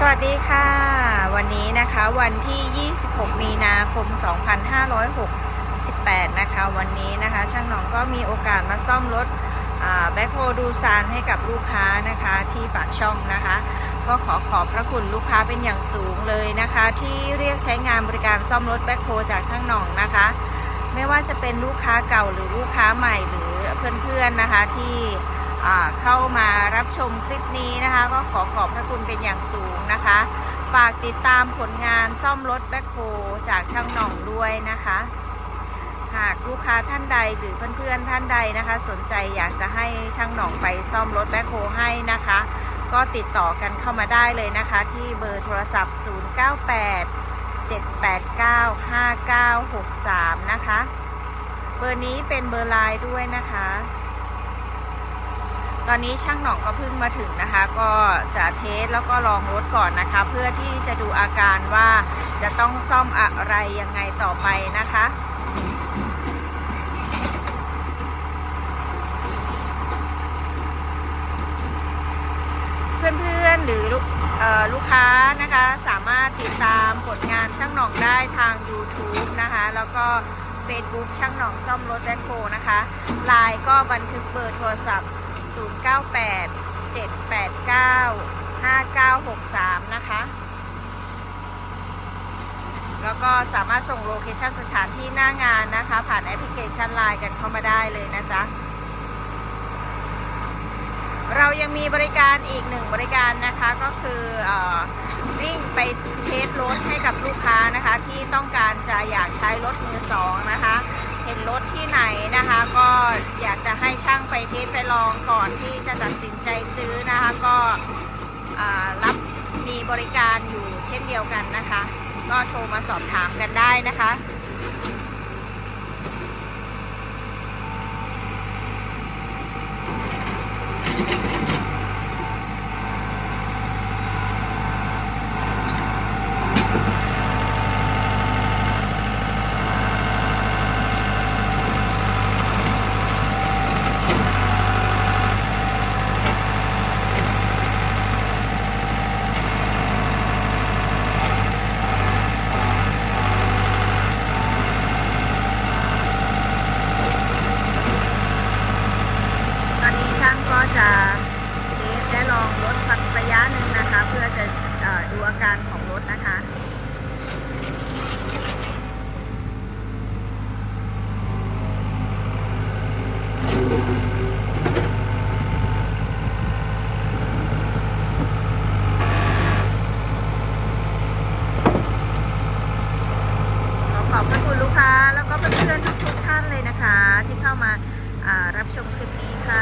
สวัสดีค่ะ วันนี้นะคะวันที่ 26 มีนาคม 2568 นะคะ วันนี้นะคะช่างหนองก็มีโอกาสมาซ่อมรถแบ็คโฮดูซานให้กับลูกค้านะคะที่ปากช่องนะคะ ก็ขอขอบพระคุณลูกค้าเป็นอย่างสูงเลยนะคะ ที่เรียกใช้งานบริการซ่อมรถแบ็คโฮจากช่างหนองนะคะ ไม่ว่าจะเป็นลูกค้าเก่าหรือลูกค้าใหม่หรือเพื่อนๆนะคะที่ เข้ามารับชมคลิปนี้นะคะ ก็ขอขอบพระคุณเป็นอย่างสูงนะคะ ฝากติดตามผลงานซ่อมรถแบ็คโฮจากช่างหน่องด้วยนะคะ หากลูกค้าท่านใดหรือเพื่อนๆท่านใดนะคะ สนใจอยากจะให้ช่างหน่องไปซ่อมรถแบ็คโฮให้นะคะ ก็ติดต่อกันเข้ามาได้เลยนะคะ ที่เบอร์โทรศัพท์ 098 789 5963 นะคะ เบอร์นี้เป็นเบอร์ไลน์ด้วยนะคะ ตอนนี้ช่างหน่องก็เพิ่งมาถึงนะคะ ก็จะเทสแล้วก็ลองรถก่อนนะคะ เพื่อที่จะดูอาการว่าจะต้องซ่อมอะไรยังไงต่อไปนะคะเพื่อนๆหรือลูกเอ่อลูกค้านะคะสามารถติดตามผลงานช่างหน่องได้ทาง YouTube นะคะ แล้วก็ Facebook ช่างหน่องซ่อมรถแบ็คโฮนะคะไลน์ก็บันทึกเบอร์โทรศัพท์ 098 789 5963 นะคะ แล้วก็สามารถส่งโลเคชั่นสถานที่หน้างานนะคะ ผ่านแอปพลิเคชันไลน์กันเข้ามาได้เลยนะจ๊ะ เรายังมีบริการอีกหนึ่งบริการนะคะก็คืออวิ่งไปเทสรถให้กับลูกค้านะคะ ที่ต้องการจะอยากใช้รถมือสองนะคะ รถที่ไหนนะคะ ก็อยากจะให้ช่างไปเทสไปลองก่อนที่จะตัดสินใจซื้อนะคะ ก็รับมีบริการอยู่เช่นเดียวกันนะคะ ก็โทรมาสอบถามกันได้นะคะ ขอบพระคุณลูกค้า แล้ก็เพื่อนๆทุกท่านเลยนะคะ ที่เข้ามารับชมคลิปนี้ค่ะ